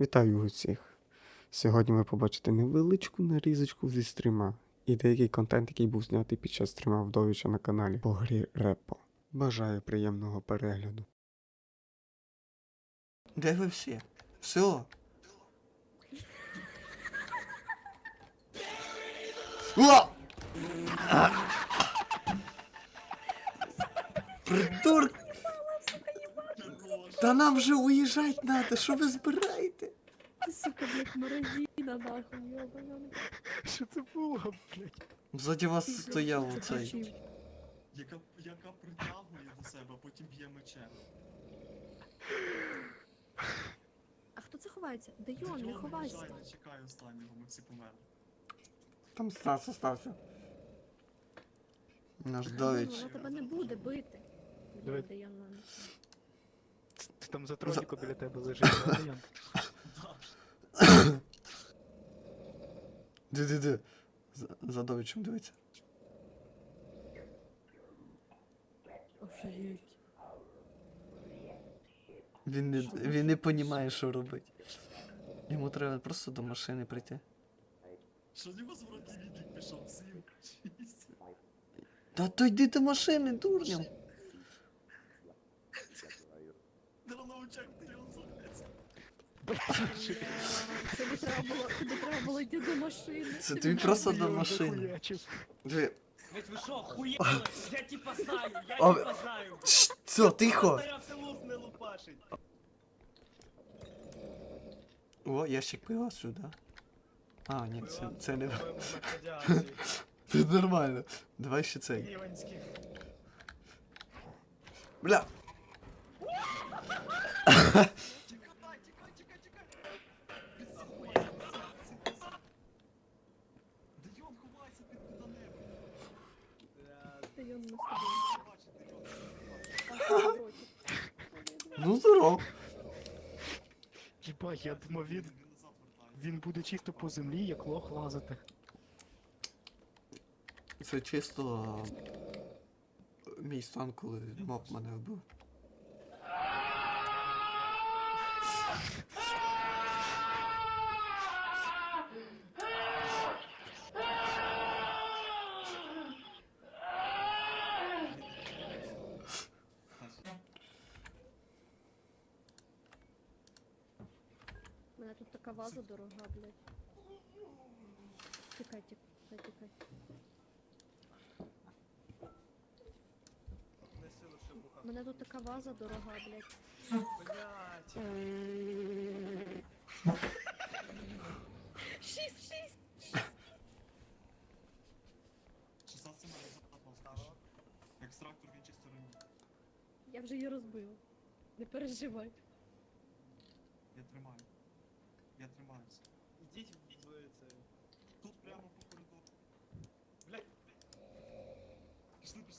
Вітаю усіх! Сьогодні ви побачите невеличку нарізочку зі стріма і деякий контент, який був знятий під час стріма вдовіча на каналі по грі Репо. Бажаю приємного перегляду. Де ви всі? Все. О! Придурк! Та нам вже уїжджать надо, що ви збираєте? Ты, сука, блядь, морозина, нахуй, ёбаный. Що це було, блядь? Ззаді вас стояв оцей. Заключив. яка, яка притягує до себе, а потім б'є мечем. А хто це ховається? Дайон, не Дайон, ховайся. виїжджай, не чекай останнього, ми всі померли. Там Стас остався. Наш Дайон, Довіч. Вона тебе не буде бити. Давай. Блядь, Дайон, ладно. Ти там за троніку біля тебе лежить, Дайон. Ди-ди-ди. За, за Довічем дивиться. Офігеть. Він не, він не понімає, що робить. Йому треба просто до машини прийти. Що в нього відлік пішов? Сім. Та то йди до машини, дурням. Де на очах Дайон зоветься. Тобі треба було, тобі треба було йти до машини. Це тобі просто до машини. Диви. Ведь вы что, охуели? Я типа знаю, я А, типа знаю. Шш, Все, тихо. Старався лук не лупашить. О, ящик пива сюди. А, ні, це, це не. Це нормально. Давай ще цей. Іванський. Бля. Тікай, тікай, тікай, тікай. Дайон, ховайся під куди-небудь. Ну здоров. Єбать, я думав, він, Він буде чисто по землі, як лох лазити. Це чисто мій стан, коли моб мене вбив. У мене тут така ваза дорога, блядь. Тікай, тікай, тікай. У мене тут така ваза дорога, блядь. Блять. Шість, шість! Поставиш. Екстрактор в іншій стороні. Я вже її розбила. Не переживай. Я тримаю. Я тримаюся. Ідіть в це. Тут прямо по коридору. Блять. Пішли, пішли за Ні! мною. Тихо. Сука, ти падла. Давай,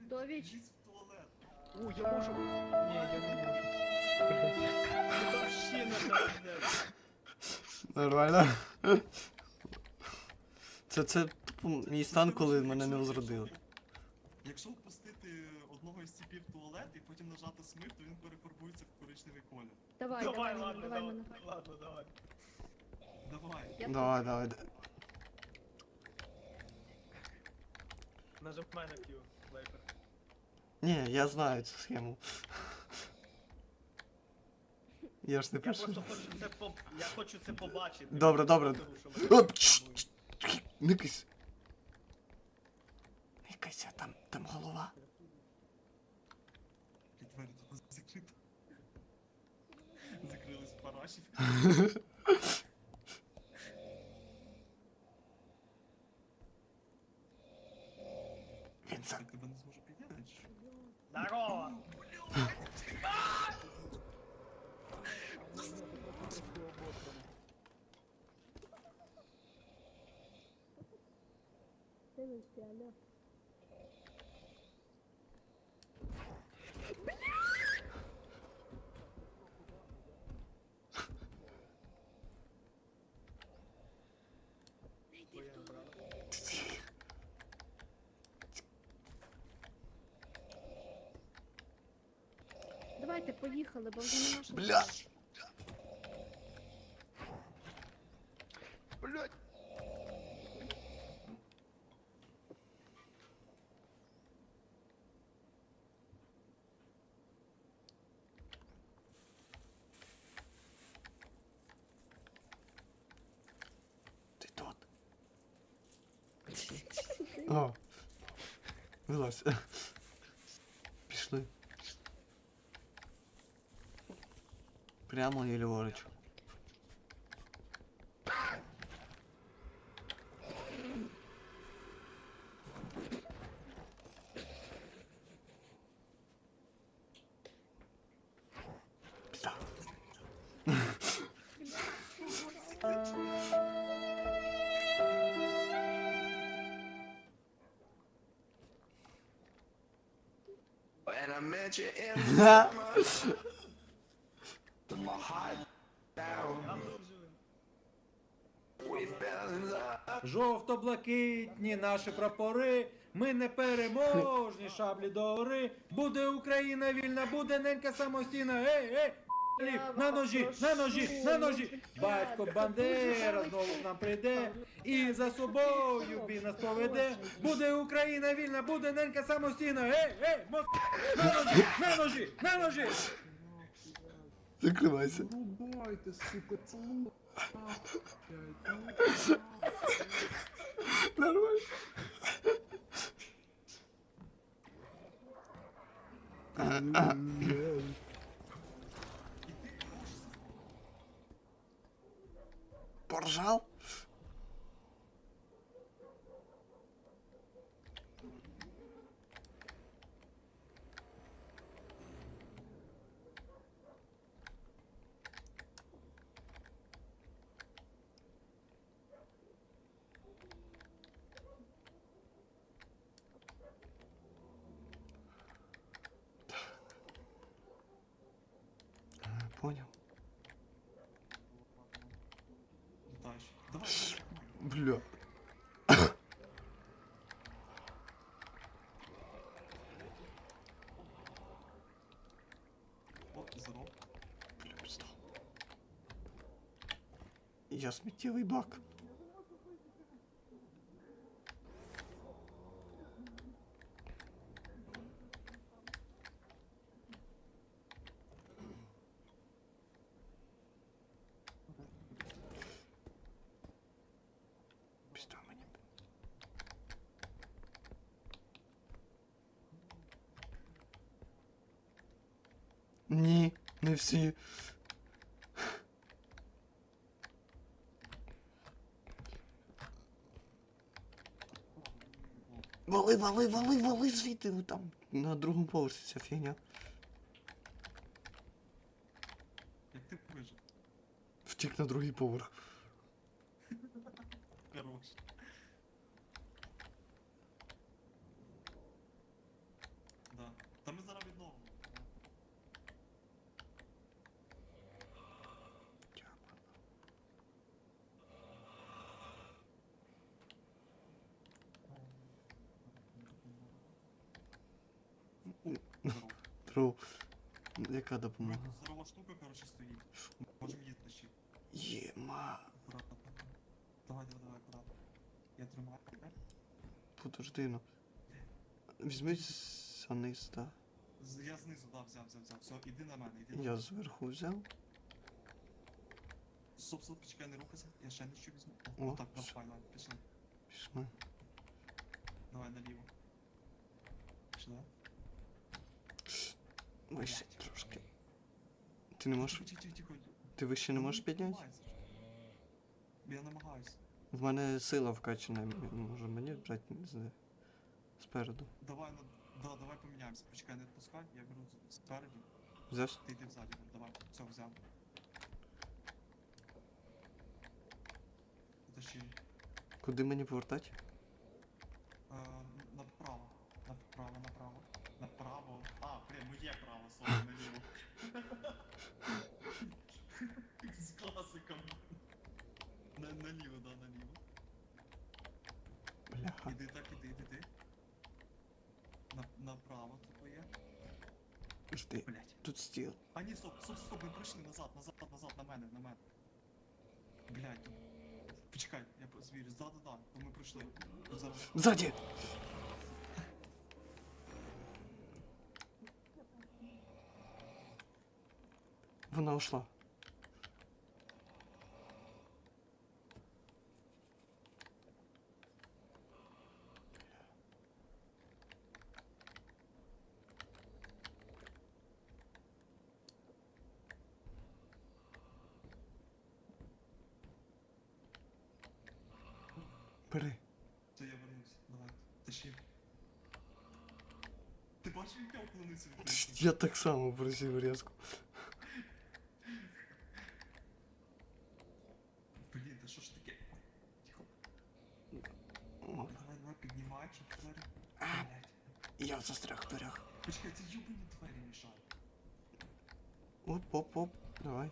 Довіч. О, я можу. Ні, я не можу. Вообще не блядь. Нормально. Це, це тупо мій стан, коли мене не возродили. Якщо із туалет і потім нажати смив, то він перефарбується в коричневий колір. Давай, Давай, давай, ладно, давай давай. мене. Ладно, давай. Давай. Я Давай, давай. да- Нажимай на Q, Вейпер. Ні, я знаю цю схему. Я ж не Я просто хочу це по... Я хочу це побачити. Добре, добре. Оп, чш. Там, там голова. aşı Давайте, поїхали, бо вже не наша. Бля. Блять. Ти тут. О. Вилазь. Прямо і ліворуч. Пізда. And I met you in Жовто-блакитні наші прапори, ми не переможні шаблі до гори. Буде Україна вільна, буде ненька самостійна. Ей, ей! На ножі, на ножі, на ножі! Батько Бандера знову к нам прийде і за собою він нас поведе. Буде Україна вільна, буде ненька самостійна. Ей, ей, мос... на ножі, на ножі, на ножі! Закривайся. Давайте, сука, целуй. Нормально. Поржал? Понял. Дальше. Давай. Бля. О, здоров. Бля, пизда. Я сміттєвий бак. Пизда мені. Всі. Вали, вали, вали, вали звідти, там на другому поверсі ця фігня. Втік на другий поверх. Хорош. Да. Та ми зараз відновимо. Здорово. Тру. Яка допомога? Здорова штука, короче, стоїть. Можемо її тащити. Єма. Аккуратно. Давай, давай, давай, аккуратно. Я тримаю. тебе. Подожди, ну. Візьми санис, так. З- Я знизу, да, взяв, взяв, взяв. Все, іди на мене, іди на Я мене. зверху взяв. Стоп, стоп, почекай, не рухайся. Я ще нічого візьму. О, О, так, все. давай, ладно, пішли. Пішли. Давай наліво. Пішли. Вище трошки. Ти не можеш. Ти вище не можеш підняти? Я намагаюсь. В мене сила вкачана, може мені брати не знаю. Спереду. Давай, ну, да, давай поміняємося. Почекай, не відпускай. Я беру спереді. Взяв? Ти йди ззаді. Давай, все, взяв. Подожди. Куди мені повертати? Е, направо. Направо, направо. Направо. А, блін, моє право, слово наліво. З класиком. На, наліво, да, наліво. Бляха. Іди так, іди, іди, іди. На, направо типу, твоє. Жди. Блять. Тут стіл. А ні, стоп, стоп, стоп, ми прийшли назад, назад, назад, на мене, на мене. Блять. Почекай, я по- звірюсь, да-да-да, бо ми прийшли. Тут Зараз. Ззаді! Вона ушла. Бери. Це я вернусь, давай, тащи. Ти бачив, як я від них? Я так само просив різко. Оп, оп, оп. Давай.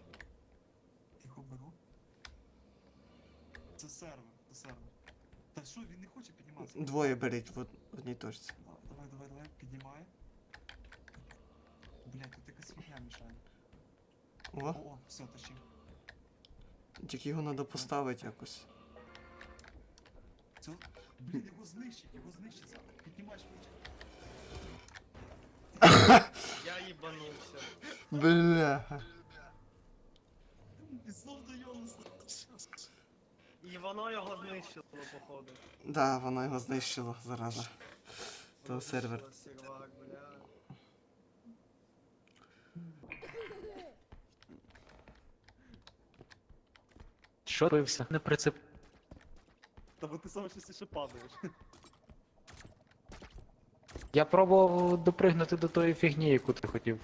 Тихо беру. Це сервер, це сервер. Та що, він не хоче підніматися? Двоє беріть в одній точці. Давай, давай, давай, піднімай. Блять, тут якась фігня мішає. О, О, о, все, тащи. тільки його треба поставити якось. Це, блін, його знищить, його знищить зараз. Піднімай швидше. Я їбанувся. Бля. І знов до Йонаса. І воно його знищило, походу. Да, воно його знищило, зараза. То сервер. Сервак, бля. Що? Не прицеп. Та бо ти саме частіше падаєш. Я пробував допригнути до тої фігні, яку ти хотів.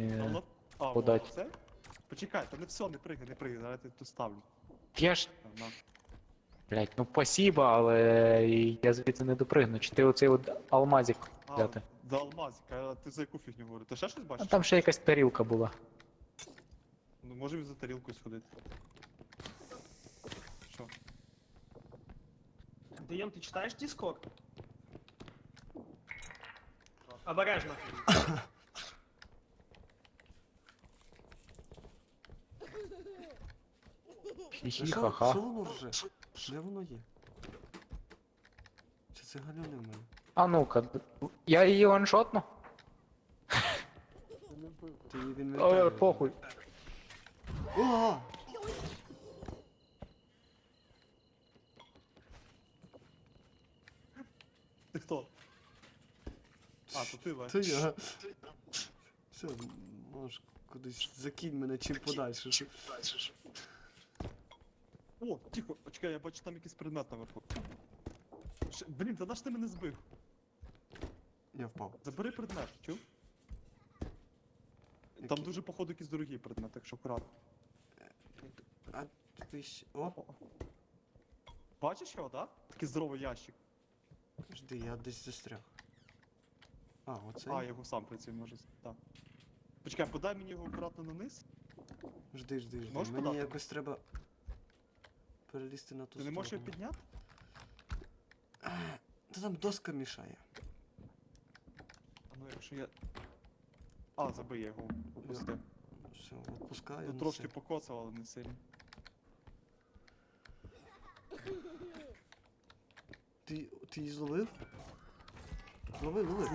Е, воно- А, подать. воно це? Почекай, та не все, не пригай, не пригай, зараз я тут ставлю. Я ж, На. блять, ну спасибо, але я звідси не допригну. Чи ти оцей от алмазик А, взяти? до алмазика, а ти за яку фігню говориш? Ти ще щось А бачиш? там ще якась тарілка була. Ну, можемо за тарілкою сходити. Що? Даєм, ти читаєш Discord? Обережно. Та Хі-хі, Що ха-ха. що воно вже? Де воно є? Чи це галюни в мене? А ну-ка, я її ваншотну? Ти її він Ой, похуй. О! То. Це я. Все, можеш кудись закинь мене чим подальше. О, тихо, почекай, я бачу там якийсь предмет наверху. Ш- Блін, та наш ти мене збив? Я впав. Забери предмет, чув? Там Який? дуже походу якийсь дорогий предмет, так що акуратно. А ти ще. О, Бачиш його, так? Да? Такий здоровий ящик. жди, я десь застряг. А, оце. А, його сам працює, може. Так. Почекай, подай мені його акуратно на низ. Жди, жди, жди. Можеш Мені подати? якось треба перелізти на ту Ти не можеш його підняти? Та там доска мішає. А ну якщо я. А, забий я його. Пусти. Все, відпускаю. Ну трошки покоцав, але не сильно. Ти, ти її зловив? Лови, лови.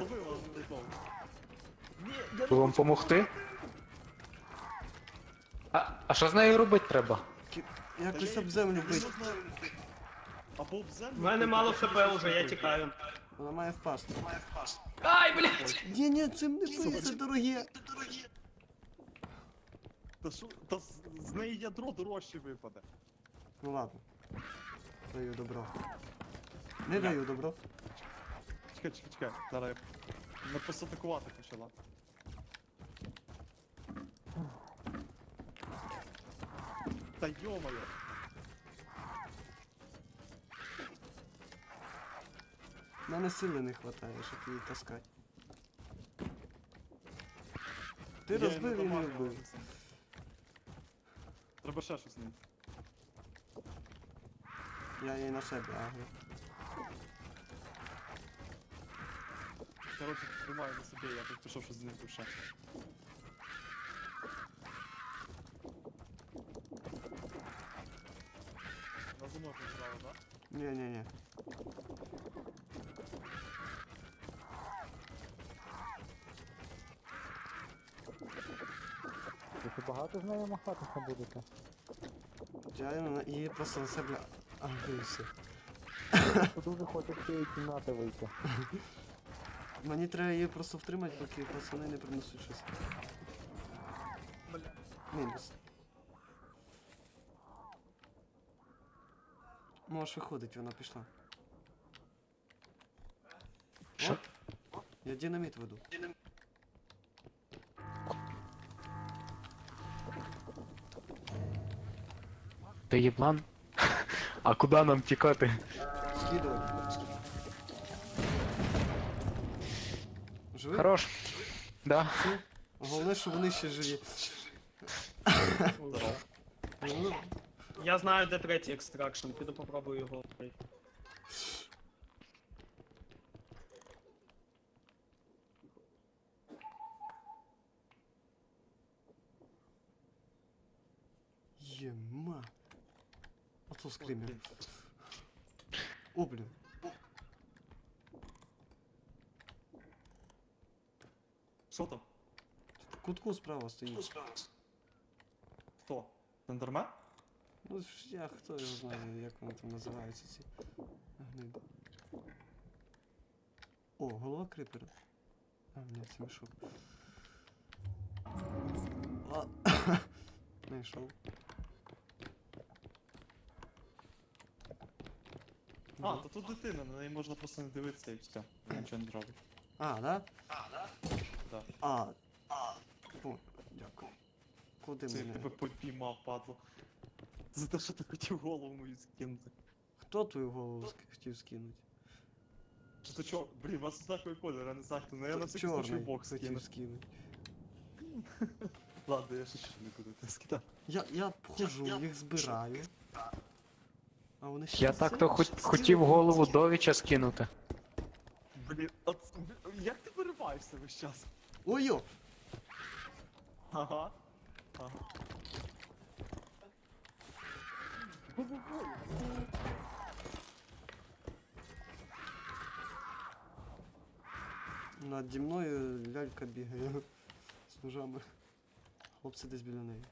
Не вам помогти? А, а що з нею робити треба? Якось об землю бить. Або об землю. У мене мало ХП уже, я тікаю. Вона має впасти. Ай, блядь! Ні, ні, цим не бий, це дороге. Та що, та з, з неї ядро дорожче випаде. Ну ладно. Даю добро. Не даю добро. Чекай, чекай, чекай. Зараз я... Вона просто атакувати почала. Та йомаю. В мене сили не вистачає, щоб її таскати. Ти Я її розбив і не вбив. Треба ще щось не. Я її на себе агрю. Коротше, тримаю на собі, я тут пішов щось з ним ще. На замок справа, так? Ні-ні-ні. Ви багато з нею махатися будете? Я на- її просто на себе. Ти дуже хочеш з цієї кімнати вийти. Мені треба її просто втримати, поки пацани не принесуть щось. Бля. Мінус. Можеш виходить, вона пішла. Що? О, Я динаміт веду. Ти єблан? А куди нам тікати? Скидувати. Живий? Хорош. Да. Головне, що вони ще живі. Ну, Я знаю, де третій екстракшн, піду попробую його. Єма. А то скример. О, блін. Що там? В кутку справа стоїть. Хто? Тендермен? Ну ж я хто його знає, як вони там називаються ці гниди. О, голова крипера. А, ні, це мішок. А, знайшов. А, то тут дитина, на неї можна просто не дивитися і все. Нічого не робить. А, да? Да. А. О, дякую. Куди Це я мене? тебе попіймав, падло. За те, що ти хотів голову мою скинути. Хто твою голову ск- хотів скинути? Що то чо? Блін, у вас однаковий колір, а не знаю. Ну я на всякий случай Чорний бок скину. хотів скинути. Ладно, я ще ще не буду те скидати. Я, я ходжу, їх збираю. А вони ще Я так-то хот- хотів голову Довіча скинути. Блін, от як ти вириваєшся весь час? Ой-йо! Ага. Ага. Наді мною лялька бігає з ножами. Хлопці десь біля неї.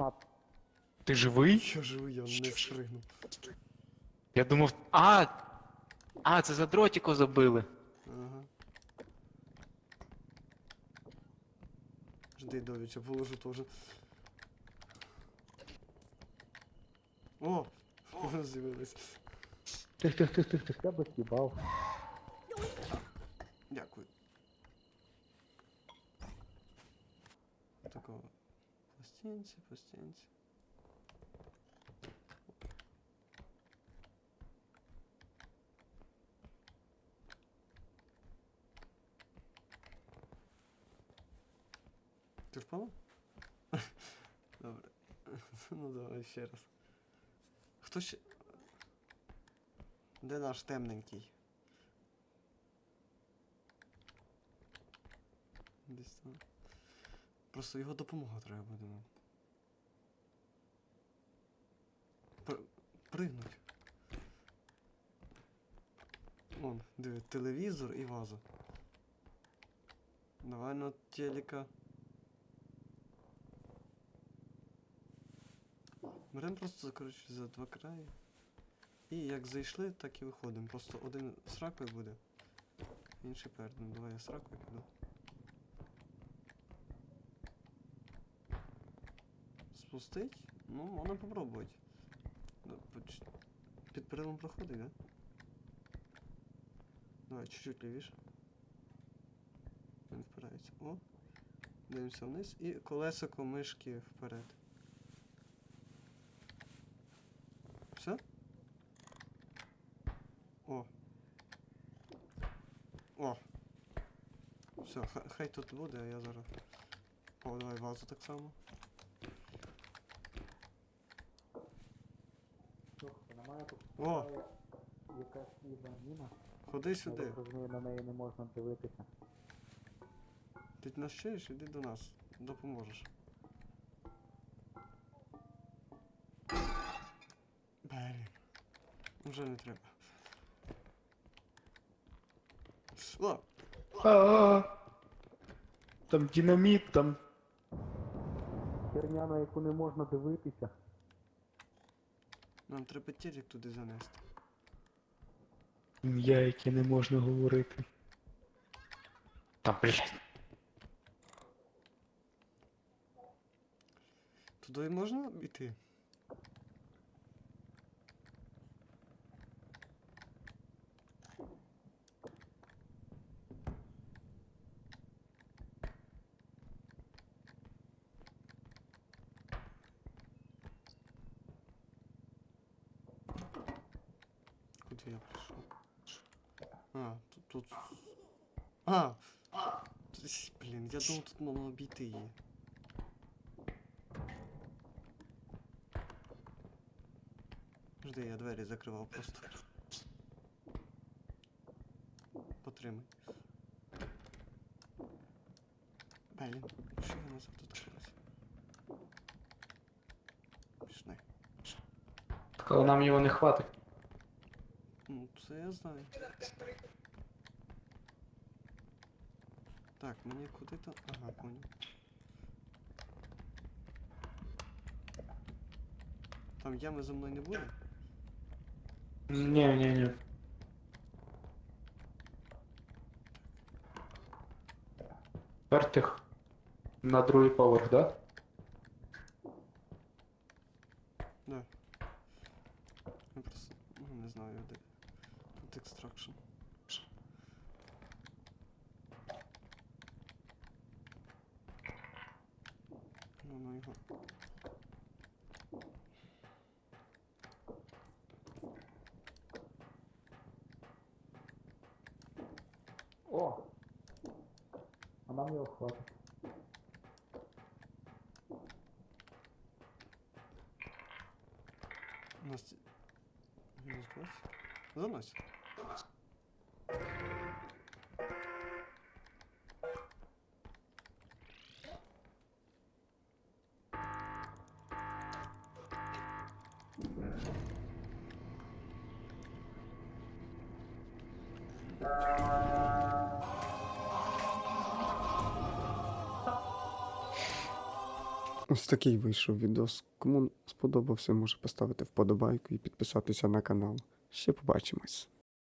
А, Ти живий? Я живий, я не спригнув. Я думав. А! А, це за дротіко забили. Ага. Жди, Довіча, положу теж. О! О, з'явились. тих, тих, тих, тих, тих, я би хібав. Дякую. Пластинці, пластинці. Ти впала? Добре. Ну давай ще раз. Хто ще. Де наш темненький? Десь там. Просто його допомога треба буде нам. Пр- Пригнуть. Вон, диви, телевізор і ваза. Давай на телека. Беремо просто, коротше, за два краї. І як зайшли, так і виходимо. Просто один з ракою буде, інший перед. Давай я з ракою піду. Спустить? Ну, можна попробувати. Під перилом проходить, да? Давай, чуть-чуть лівіше. Він впирається. О. Дивимося вниз і колесико мишки вперед. Все? О. О. Все, хай тут буде, а я зараз. О, давай вазу так само. О, якась їбаніна. ходи сюди. на неї не можна дивитися. Ти нас чуєш? Іди до нас. Допоможеш. Блін. Вже не треба. О! Там динаміт, там. Херня, на яку не можна дивитися. Нам треба тілік туди занести. Ім'я, яке не можна говорити. Та блядь. Туди можна йти? Куди я прийшов? А, тут тут. А! Блін, я думав, тут обійти її. Жди, я двері закривав просто. Потримай. Блін, що назад тут робить? Пішли. Але нам його не хватить. Ну, це я знаю. Так, мені куди то. Ага, понял. Там ями за мною не буде? Ні, ні, ні. Вертих на другий поверх? Да. Я просто ну, не знаю, де. Тут екстракшн. Ну, ну його. О! А нам його хватить. У нас... Мінус 20. Ось такий вийшов відос. Кому сподобався, може поставити вподобайку і підписатися на канал. Ще побачимось.